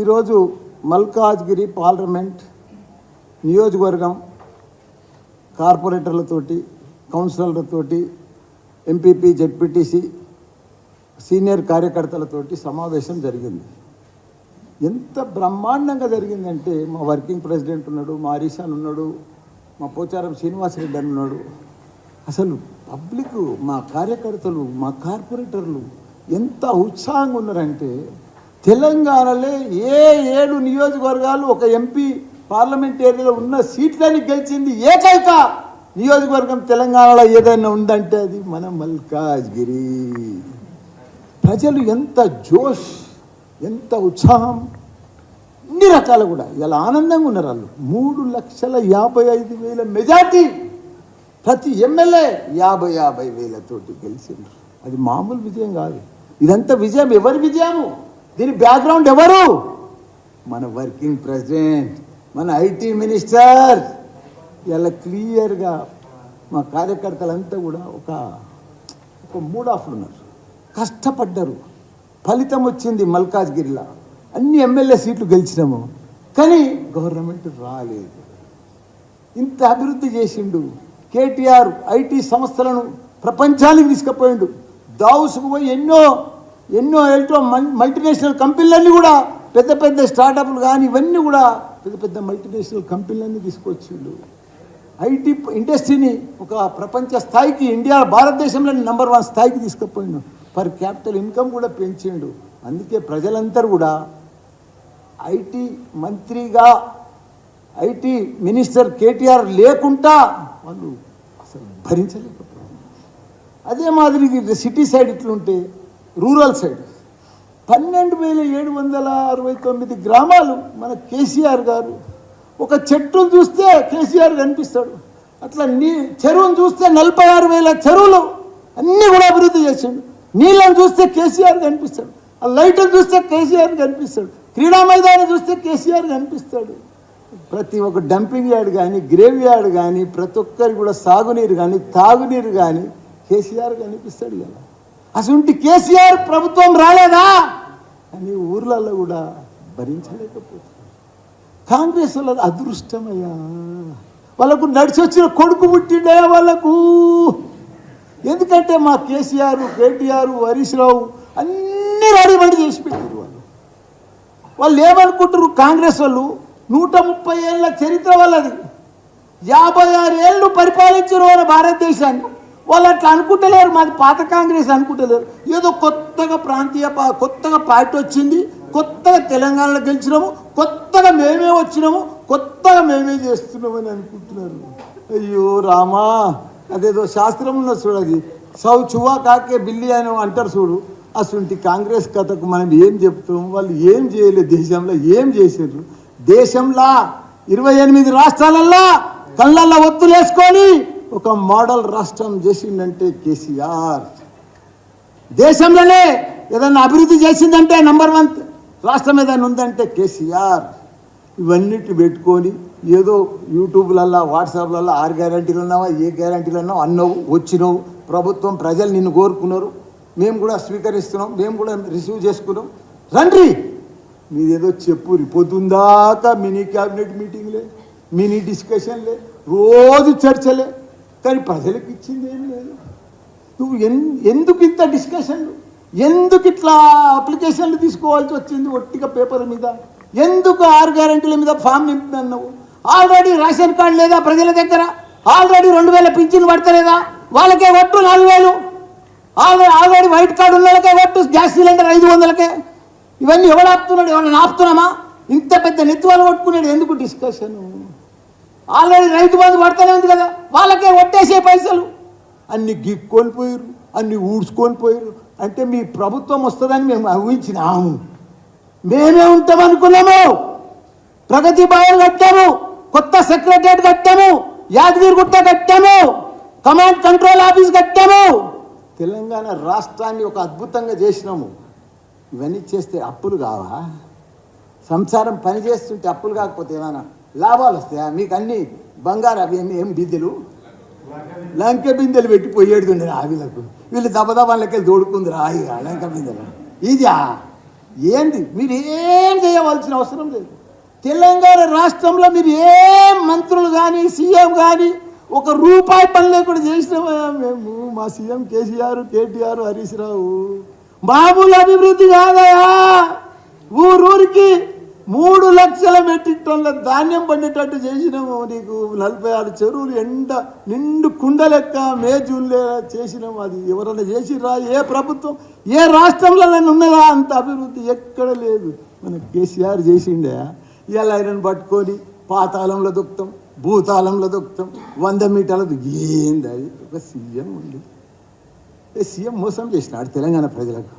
ఈరోజు మల్కాజ్గిరి పార్లమెంట్ నియోజకవర్గం కార్పొరేటర్లతోటి కౌన్సిలర్లతోటి ఎంపీపీ జెడ్పీటీసీ సీనియర్ కార్యకర్తలతోటి సమావేశం జరిగింది. ఎంత బ్రహ్మాండంగా జరిగిందంటే మా వర్కింగ్ ప్రెసిడెంట్ ఉన్నాడు మా హరీశాన్ ఉన్నాడు మా పోచారం శ్రీనివాసరెడ్డి అని ఉన్నాడు. అసలు పబ్లిక్ మా కార్యకర్తలు మా కార్పొరేటర్లు ఎంత ఉత్సాహంగా ఉన్నారంటే తెలంగాణలో ఏ ఏడు నియోజకవర్గాలు ఒక ఎంపీ పార్లమెంట్ ఏరియాలో ఉన్న సీట్లని గెలిచింది ఏకైక నియోజకవర్గం తెలంగాణలో ఏదైనా ఉందంటే అది మన మల్కాజ్గిరి. ప్రజలు ఎంత జోష్ ఎంత ఉత్సాహం అన్ని రకాలు కూడా. ఇలా ఆనందంగా ఉన్నారు వాళ్ళు. మూడు లక్షల యాభై ఐదు వేల మెజార్టీ ప్రతి ఎమ్మెల్యే యాభై యాభై వేలతోటి గెలిచిండ్రు. అది మామూలు విజయం కాదు. ఇదంతా విజయం. ఎవరి విజయము? దీని బ్యాక్గ్రౌండ్ ఎవరు? మన వర్కింగ్ ప్రెసిడెంట్ మన ఐటీ మినిస్టర్. ఇలా క్లియర్గా మా కార్యకర్తలంతా కూడా ఒక ఒక మూడ్ ఆఫ్లు ఉన్నారు. కష్టపడ్డారు. ఫలితం వచ్చింది మల్కాజ్గిరిలో. అన్ని ఎమ్మెల్యే సీట్లు గెలిచినాము. కానీ గవర్నమెంట్ రాలేదు. ఇంత అభివృద్ధి చేసిండు. కేటీఆర్ ఐటీ సంస్థలను ప్రపంచానికి తీసుకుపోయిండు. దావుసుకు పోయి ఎన్నో ఎన్నో ఎల్టో మల్టీనేషనల్ కంపెనీలన్నీ కూడా పెద్ద పెద్ద స్టార్టప్లు కానీ ఇవన్నీ కూడా పెద్ద పెద్ద మల్టీనేషనల్ కంపెనీలన్నీ తీసుకొచ్చిండు ఐటీ ఇండస్ట్రీని ఒక ప్రపంచ స్థాయికి ఇండియా భారతదేశంలో నెంబర్ వన్ స్థాయికి తీసుకుపోయిండు. పర్ క్యాపిటల్ ఇన్కమ్ కూడా పెంచిండు. అందుకే ప్రజలందరూ కూడా ఐటీ మంత్రిగా ఐటీ మినిస్టర్ కేటీఆర్ లేకుండా వాళ్ళు అసలు భరించలేకపోతున్నారు. అదే మాదిరి సిటీ సైడ్ ఇట్లుంటే రూరల్ సైడ్. పన్నెండు వేల ఏడు వందల అరవై తొమ్మిది గ్రామాలు మన కేసీఆర్ గారు. ఒక చెట్టును చూస్తే కేసీఆర్ కనిపిస్తాడు. అట్లా నీ చెరువును చూస్తే నలభై ఆరు వేల చెరువులు అన్నీ కూడా అభివృద్ధి చేసిండు. నీళ్ళని చూస్తే కేసీఆర్ కనిపిస్తాడు. ఆ లైట్ని చూస్తే కేసీఆర్ కనిపిస్తాడు. క్రీడా మైదానం చూస్తే కేసీఆర్ కనిపిస్తాడు. ప్రతి ఒక్క డంపింగ్ యార్డ్ కానీ గ్రేవ్ యార్డ్ కానీ ప్రతి ఒక్కరికి కూడా సాగునీరు కానీ తాగునీరు కానీ కేసీఆర్ కనిపిస్తాడు కదా అసలు కేసీఆర్ ప్రభుత్వం రాలేదా? అని ఊర్లలో కూడా భరించలేకపోతుంది కాంగ్రెస్ వాళ్ళ అదృష్టమయ్యా. వాళ్ళకు నడిచి వచ్చిన కొడుకు పుట్టిండయా వాళ్ళకు. ఎందుకంటే మా కేసీఆర్ కేటీఆర్ హరీష్ రావు అన్ని రెడీమేడ్ చేసి పెట్టారు వాళ్ళు. వాళ్ళు ఏమనుకుంటారు కాంగ్రెస్ వాళ్ళు నూట ముప్పై ఏళ్ళ చరిత్ర వాళ్ళది. యాభై ఆరు ఏళ్ళు పరిపాలించారు వాళ్ళ భారతదేశాన్ని. వాళ్ళు అట్లా అనుకుంటలేరు. మాది పాత కాంగ్రెస్ అనుకుంటలేరు. ఏదో కొత్తగా ప్రాంతీయ కొత్తగా పార్టీ వచ్చింది కొత్తగా తెలంగాణలో గెలిచినాము కొత్తగా మేమే వచ్చినాము కొత్తగా మేమే చేస్తున్నామని అనుకుంటున్నారు. అయ్యో రామా అదేదో శాస్త్రం ఉన్న చూడు అది. సౌ చువా కాకే బిల్లి అని అంటారు చూడు. అసలు కాంగ్రెస్ కథకు మనం ఏం చెప్తాం? వాళ్ళు ఏం చేయలేదు దేశంలో ఏం చేసారు దేశంలో ఇరవై ఎనిమిది రాష్ట్రాలల్లో కళ్ళల్లో ఒత్తులేసుకొని ఒక మోడల్ రాష్ట్రం చేసిందంటే కేసీఆర్. దేశంలోనే ఏదన్నా అభివృద్ధి చేసిందంటే నంబర్ వన్ రాష్ట్రం ఏదైనా ఉందంటే కేసీఆర్. ఇవన్నిటి పెట్టుకొని ఏదో యూట్యూబ్లల్లో వాట్సాప్లలో ఆరు గ్యారంటీలు ఉన్నావా ఏ గ్యారంటీలు ఉన్నావు అన్నావు వచ్చినావు. ప్రభుత్వం ప్రజలు నిన్ను కోరుకున్నారు. మేము కూడా స్వీకరిస్తున్నాం మేము కూడా రిసీవ్ చేసుకున్నాం. రండి మీదేదో చెప్పు పొద్దుందాకా మినీ క్యాబినెట్ మీటింగ్లే మినీ డిస్కషన్లే రోజు చర్చలే. కానీ ప్రజలకు ఇచ్చింది ఏం లేదు. నువ్వు ఎన్ ఎందుకు ఇంత డిస్కషన్లు ఎందుకు ఇట్లా అప్లికేషన్లు తీసుకోవాల్సి వచ్చింది ఒట్టిగా పేపర్ మీద? ఎందుకు ఆరు గ్యారెంటీల మీద ఫామ్ నింపుతున్నావు ఆల్రెడీ రేషన్ కార్డు లేదా ప్రజల దగ్గర? ఆల్రెడీ రెండు వేల పింఛన్ పడతలేదా? వాళ్ళకే ఒట్టు నాలుగు వేలు. ఆల్రెడీ ఆల్రెడీ వైట్ కార్డు ఉన్న వాళ్ళకే ఒట్టు గ్యాస్ సిలిండర్ ఐదు వందలకే. ఇవన్నీ ఎవడాపుతున్నాడు ఎవరైనా ఆపుతున్నామా? ఇంత పెద్ద నెత్తువాలు కొట్టుకున్నాడు. ఎందుకు డిస్కషన్ ఆల్రెడీ రైతు బంధు పడతానే ఉంది కదా వాళ్ళకే ఒట్టేసే పైసలు. అన్ని గిక్కొని పోయారు అన్ని ఊడ్చుకొని పోయారు అంటే మీ ప్రభుత్వం వస్తుందని మేము ఊహించినాము. మేమే ఉంటామనుకున్నాము. ప్రగతి భవన్ కట్టాము కొత్త సెక్రటరియట్ కట్టాము యాదగిరిగుట్ట కట్టాము కమాండ్ కంట్రోల్ ఆఫీస్ కట్టాము. తెలంగాణ రాష్ట్రాన్ని ఒక అద్భుతంగా చేసినాము. ఇవన్నీ చేస్తే అప్పులు కావా? సంసారం పని చేస్తుంటే అప్పులు కాకపోతే ఏమైనా లాభాలు వస్తాయా? మీకు అన్ని బంగారు అవి ఏం బిందెలు? లంక బిందెలు పెట్టి పోయేడుతుండే ఆవిలకు వీళ్ళు దబదబాలకెళ్ళి తోడుకుంది రా లంక బిందెలు. ఇదా ఏంది? మీరు ఏం చేయవలసిన అవసరం లేదు. తెలంగాణ రాష్ట్రంలో మీరు ఏం మంత్రులు కానీ సీఎం కానీ ఒక రూపాయి పని లేకుండా చేసినామా మేము మా CM KCR KTR Harish Rao. మామూలు అభివృద్ధి కాదయా ఊరూరికి మూడు లక్షల మెట్రిక్ టన్నుల ధాన్యం పండేటట్టు చేసినాము నీకు. నలభై ఆరు చెరువులు ఎండ నిండు కుండలెక్క మే జూన్లే చేసినాము. అది ఎవరన్నా చేసిరా ఏ ప్రభుత్వం? ఏ రాష్ట్రంలో ఉన్నదా? అంత అభివృద్ధి ఎక్కడ లేదు. మన కేసీఆర్ చేసిండే. ఇవాళ ఆయనను పట్టుకొని పాతాళంలో దొక్కుతాం భూతాళంలో దొక్కుతాం. వంద మీటర్ల ఏంది అది? ఒక సీఎం ఉంది. సీఎం మోసం చేసినాడు తెలంగాణ ప్రజలకు.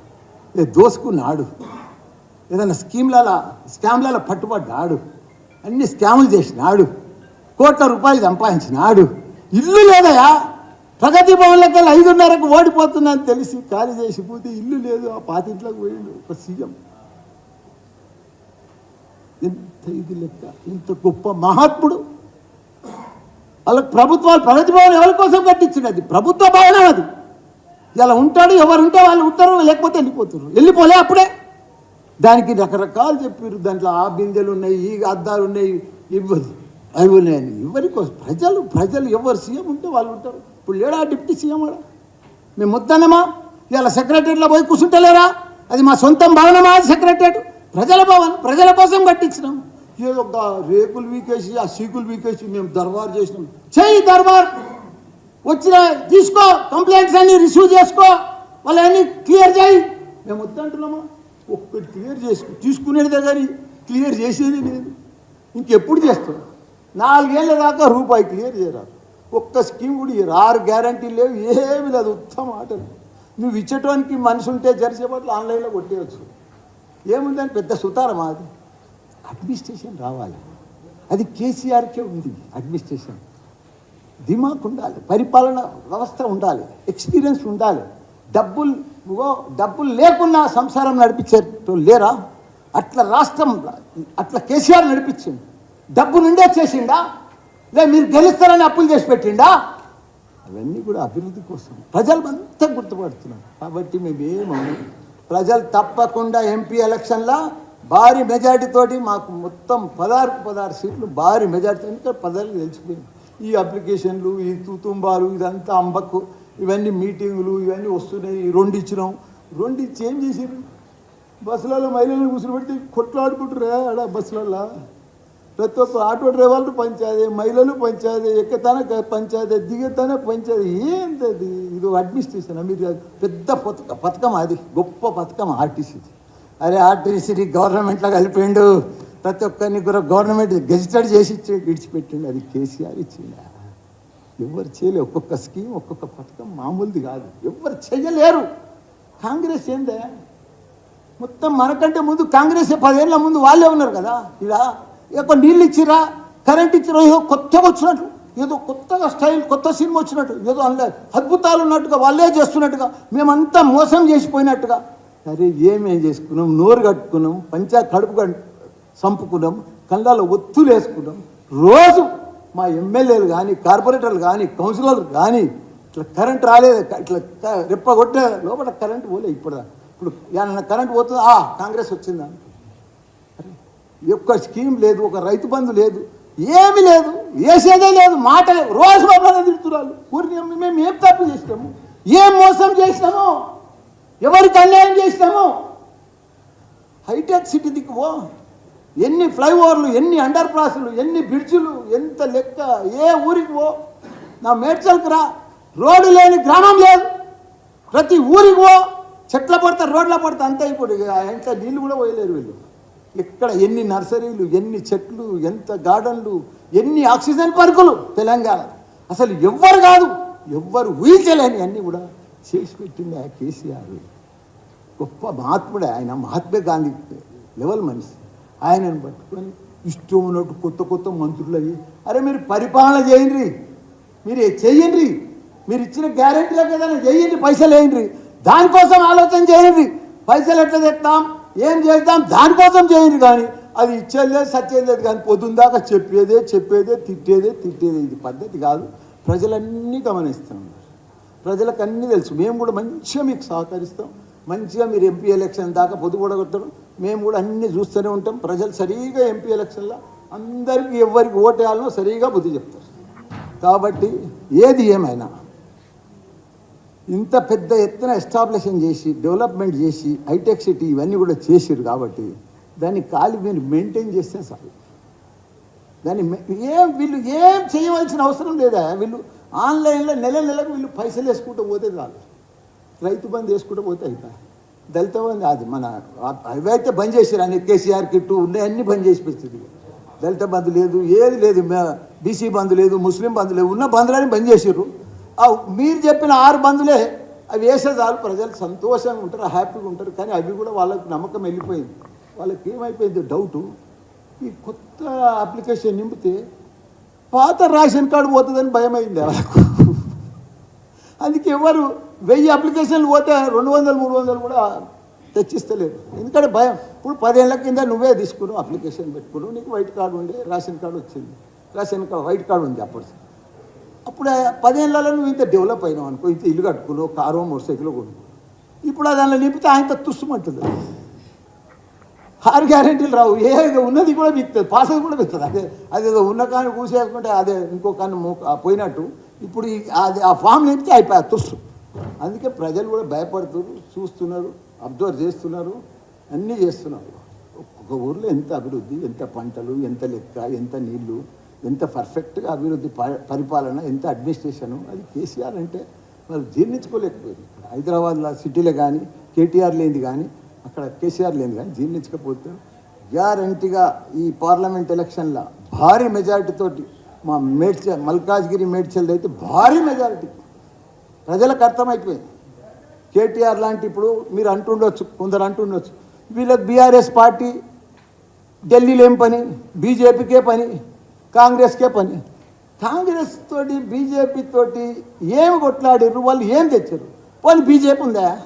ఏ దోసుకున్నాడు. ఏదైనా స్కీమ్లలో స్కామ్లలో పట్టుబడ్డాడు. అన్ని స్కాములు చేసినాడు. కోట్ల రూపాయలు సంపాదించినాడు. ఇల్లు లేదయా ప్రగతి భవన్లకి వెళ్ళి ఐదున్నరకు ఓడిపోతుందని తెలిసి ఖాళీ చేసి పోతే ఇల్లు లేదు. ఆ పాతింట్లోకి పోయిండు ఒక సీఎం. ఎంత ఇది లెక్క? ఇంత గొప్ప మహాత్ముడు. వాళ్ళకి ప్రభుత్వాలు ప్రగతి భవన్ ఎవరి కోసం కట్టించింది అది? ప్రభుత్వ భవనం అది. ఇలా ఉంటాడు ఎవరు ఉంటే వాళ్ళు ఉంటారు లేకపోతే వెళ్ళిపోతారు వెళ్ళిపోలే అప్పుడే. దానికి రకరకాలు చెప్పారు. దాంట్లో ఆ బిందెలు ఉన్నాయి ఈ అద్దాలు ఉన్నాయి ఇవ్వదు అవి లేని ఎవరి కోసం? ప్రజలు ప్రజలు ఎవరు సీఎం ఉంటే వాళ్ళు ఉంటారు. ఇప్పుడు లేడా డిప్యూటీ సీఎం కూడా మేము ముద్దన్నమా ఇలా సెక్రటరీలో పోయి కూర్చుంటలేరా అది మా సొంతం భవనమా సెక్రటరేట్ ప్రజల భవన్ ప్రజల కోసం కట్టించినాం. ఏదో ఒక రేకులు వీకేసి ఆ సీకులు వీకేసి మేము దర్బార్ చేసినాం. చేయి దర్బార్! వచ్చిన తీసుకో కంప్లైంట్స్ అన్ని రిసీవ్ చేసుకో వాళ్ళని క్లియర్ చేయి. మేము వద్దంటున్నామా? ఒక్కటి క్లియర్ చేసుకో తీసుకునేదే కానీ క్లియర్ చేసేది లేదు. ఇంకెప్పుడు చేస్తాం? నాలుగేళ్ళ దాకా రూపాయి క్లియర్ చేయరాదు. ఒక్క స్కీమ్ కూడా ఆరు గ్యారంటీ లేవు. ఏమి లేదు. ఉత్తమ ఆటలు. నువ్వు ఇచ్చేటానికి మనిషి ఉంటే జరిసేపట్లు ఆన్లైన్లో కొట్టేయచ్చు. ఏముందని పెద్ద సుతారం అది. అడ్మినిస్ట్రేషన్ రావాలి. అది కేసీఆర్కే ఉంది అడ్మినిస్ట్రేషన్. దిమాక్ ఉండాలి. పరిపాలన వ్యవస్థ ఉండాలి. ఎక్స్పీరియన్స్ ఉండాలి. డబ్బులు నువ్వు డబ్బులు లేకున్నా సంసారం నడిపించేటో లేరా? అట్లా రాష్ట్రం అట్లా కేసీఆర్ నడిపించింది డబ్బు నుండే చేసిండా? లే మీరు గెలుస్తారని అప్పులు చేసి పెట్టిండా? అవన్నీ కూడా అభివృద్ధి కోసం. ప్రజలు అంతా గుర్తుపడుతున్నారు. కాబట్టి మేమేమో ప్రజలు తప్పకుండా ఎంపీ ఎలక్షన్లో భారీ మెజార్టీతోటి మాకు మొత్తం పదహారు పదహారు సీట్లు భారీ మెజార్టీ ఎందుకంటే ప్రజలకు తెలిసిపోయింది ఈ అప్లికేషన్లు ఈ తుతుంబాలు ఇదంతా అంబకు ఇవన్నీ మీటింగులు ఇవన్నీ వస్తున్నాయి రెండు ఇచ్చినాం. రెండు ఇచ్చి ఏం చేసారు బస్సులలో మహిళలు కూర్చుని పెడితే కొట్లాడుకుంటారు ఆడ బస్సులలో ప్రతి ఒక్క ఆటో డ్రైవర్లు పంచాదే మహిళలు పంచాదే ఎక్కతాన పంచాదే దిగతానే పంచాదే అది ఇది అడ్మినిస్ట్రేషన్ మీరు పెద్ద పథక పథకం అది. గొప్ప పథకం ఆర్టీసీది అరే ఆర్టీసీని గవర్నమెంట్లో కలిపిండు. ప్రతి ఒక్కరిని కూడా గవర్నమెంట్ గెజిటెడ్ చేసి ఇచ్చి విడిచిపెట్టిండు. అది కేసీఆర్ ఇచ్చిండ? ఎవరు చేయలేరు ఒక్కొక్క స్కీమ్ ఒక్కొక్క పథకం మామూలుది కాదు. ఎవరు చేయలేరు కాంగ్రెస్ ఏందే? మొత్తం మనకంటే ముందు కాంగ్రెస్ పదేళ్ళ ముందు వాళ్ళే ఉన్నారు కదా. ఇలా ఒక నీళ్ళు ఇచ్చిరా? కరెంట్ ఇచ్చిరా? ఏదో కొత్తగా వచ్చినట్టు. ఏదో కొత్తగా స్టైల్ కొత్త సినిమా వచ్చినట్టు. ఏదో అందులో అద్భుతాలు ఉన్నట్టుగా వాళ్ళే చేస్తున్నట్టుగా. మేమంతా మోసం చేసిపోయినట్టుగా. అరే ఏమేం చేసుకున్నాం? నోరు కట్టుకున్నాం పంచా కడుపు కట్- చంపుకున్నాం కళ్ళలో ఒత్తులు వేసుకున్నాం రోజు మా ఎమ్మెల్యేలు కానీ కార్పొరేటర్లు కానీ కౌన్సిలర్లు కానీ ఇట్లా కరెంట్ రాలేదు ఇట్లా రెప్ప కొట్టే లోపల కరెంట్ పోలే ఇప్పుడు. ఇప్పుడు ఏమన్నా కరెంట్ పోతుంది? ఆ, కాంగ్రెస్ వచ్చిందా? ఒక్క స్కీమ్ లేదు ఒక రైతు బంధు లేదు ఏమీ లేదు వేసేదే లేదు మాట రోజు బాబా తిడుతున్నారు. ఊరిని మేము ఏం తప్పు చేసినాము? ఏం మోసం చేసినాము? ఎవరికి అన్యాయం చేసినాము? హైటెక్ సిటీ దిక్కువో ఎన్ని ఫ్లైఓవర్లు ఎన్ని అండర్ పాస్లు ఎన్ని బ్రిడ్జులు ఎంత లెక్క ఏ ఊరికి పో నా మేడ్చల్కి రా. రోడ్డు లేని గ్రామం లేదు. ప్రతి ఊరికి పో. చెట్ల పడతా రోడ్ల పడతా అంతా ఇప్పుడు ఇక ఇంకా నీళ్ళు కూడా పోయలేరు వీళ్ళు. ఇక్కడ ఎన్ని నర్సరీలు ఎన్ని చెట్లు ఎంత గార్డెన్లు ఎన్ని ఆక్సిజన్ పార్కులు తెలంగాణ. అసలు ఎవ్వరు కాదు ఎవ్వరు ఊహించలేని అన్నీ కూడా చేసి పెట్టింది ఆ కేసీఆర్. గొప్ప మహాత్ముడే ఆయన మహాత్మా గాంధీ లెవెల్ మనిషి. ఆయనను పట్టుకొని ఇష్టం ఉన్నట్టు కొత్త కొత్త మంత్రులు అవి అరే మీరు పరిపాలన చేయండి మీరు చెయ్యండి మీరు ఇచ్చిన గ్యారెంటీలకు ఏదైనా చేయండి పైసలు వేయండి దానికోసం ఆలోచన చేయండి పైసలు ఎట్లా తెస్తాం ఏం చేద్దాం దానికోసం చేయండి కానీ అది ఇచ్చేది లేదు సచ్చేది లేదు కానీ పొద్దున్న దాకా చెప్పేదే చెప్పేదే తిట్టేదే తిట్టేదే ఇది పద్ధతి కాదు. ప్రజలన్నీ గమనిస్తున్నారు ప్రజలకు అన్నీ తెలుసు. మేము కూడా మంచిగా మీకు సహకరిస్తాం. మంచిగా మీరు ఎంపీ ఎలక్షన్ దాకా పొద్దు కొడగొడతారు మేము కూడా అన్ని చూస్తూనే ఉంటాం. ప్రజలు సరిగా ఎంపీ ఎలక్షన్లో అందరికీ ఎవరికి ఓటేయాలనో సరిగా బుద్ధి చెప్తారు. కాబట్టి ఏది ఏమైనా ఇంత పెద్ద ఎత్తున ఎస్టాబ్లిషన్ చేసి డెవలప్మెంట్ చేసి హైటెక్ సిటీ ఇవన్నీ కూడా చేసిరు కాబట్టి దాన్ని కాలి మీరు మెయింటైన్ చేస్తే చాలు. దాన్ని ఏం వీళ్ళు ఏం చేయవలసిన అవసరం లేదా? వీళ్ళు ఆన్లైన్లో నెల నెలకు వీళ్ళు పైసలు వేసుకుంటూ పోతే చాలు. రైతు బంద్ వేసుకుంటూ పోతే అయిపోయి దళిత అది మన అవైతే బంద్ చేశారు. అన్ని కేసీఆర్ కిట్టు ఉన్నాయి అన్ని బంద్ చేసి పెట్టింది. దళిత బంధు లేదు ఏది లేదు. బీసీ బంధు లేదు ముస్లిం బంధు లేదు. ఉన్న బంధులని బంద్ చేసారు మీరు చెప్పిన ఆరు బంధులే అవి వేసే చాలు. ప్రజలు సంతోషంగా ఉంటారు హ్యాపీగా ఉంటారు. కానీ అవి కూడా వాళ్ళకి నమ్మకం వెళ్ళిపోయింది. వాళ్ళకి ఏమైపోయింది డౌటు. ఈ కొత్త అప్లికేషన్ నింపితే పాత రేషన్ కార్డు పోతుందని భయం అయింది వాళ్ళకు. అందుకే ఎవరు వెయ్యి అప్లికేషన్లు పోతే రెండు వందలు మూడు వందలు కూడా తెచ్చిస్తలేదు. ఎందుకంటే భయం. ఇప్పుడు పదేళ్ళ కింద నువ్వే తీసుకున్నావు అప్లికేషన్ పెట్టుకున్నావు. నీకు వైట్ కార్డు ఉండే రేషన్ కార్డు వచ్చింది. రేషన్ కార్డు వైట్ కార్డు ఉంది అప్పుడు. అప్పుడు ఆ పదేళ్ళలో నువ్వు ఇంత డెవలప్ అయినావు అనుకో ఇంత ఇల్లు కట్టుకున్నావు కారు మోటార్ సైకిల్ కొనుక్కో ఇప్పుడు దానిలో నింపితే ఆయన తుస్సుమంటుంది. ఆరు గ్యారెంటీలు రావు. ఏ ఉన్నది కూడా బిక్తుంది పాసది కూడా బిక్తుంది అదే అదేదో ఉన్న కాని కూసేసుకుంటే అదే ఇంకో కానీ పోయినట్టు ఇప్పుడు ఈ- అది ఆ ఫామ్ నింపితే అయిపోయి తుస్సు. అందుకే ప్రజలు కూడా భయపడుతున్నారు చూస్తున్నారు అబ్జర్వ్ చేస్తున్నారు అన్నీ చేస్తున్నారు. ఒక్కొక్క ఊర్లో ఎంత అభివృద్ధి ఎంత పంటలు ఎంత లెక్క ఎంత నీళ్ళు ఎంత పర్ఫెక్ట్గా అభివృద్ధి ప- పరిపాలన ఎంత అడ్మినిస్ట్రేషను అది కేసీఆర్ అంటే వాళ్ళు జీర్ణించుకోలేకపోయింది హైదరాబాద్లో సిటీలో కానీ కేటీఆర్ లేనిది కానీ అక్కడ కేసీఆర్ లేనిది కానీ జీర్ణించకపోతే గ్యారంటీగా ఈ పార్లమెంట్ ఎలక్షన్లో భారీ మెజారిటీ తోటి మా మేడ్చల్ మల్కాజ్గిరి మేడ్చల్ అయితే భారీ మెజారిటీ. ప్రజలకు అర్థమైపోయింది. కేటీఆర్ లాంటి ఇప్పుడు మీరు అంటుండొచ్చు కొందరు అంటుండొచ్చు. వీళ్ళకి బీఆర్ఎస్ పార్టీ ఢిల్లీలో ఏం పని? బీజేపీకే పని? కాంగ్రెస్కే పని? కాంగ్రెస్ తోటి బీజేపీ తోటి ఏమి కొట్లాడిర్రు? వాళ్ళు ఏం తెచ్చారు? వాళ్ళు బీజేపీ ఉందా?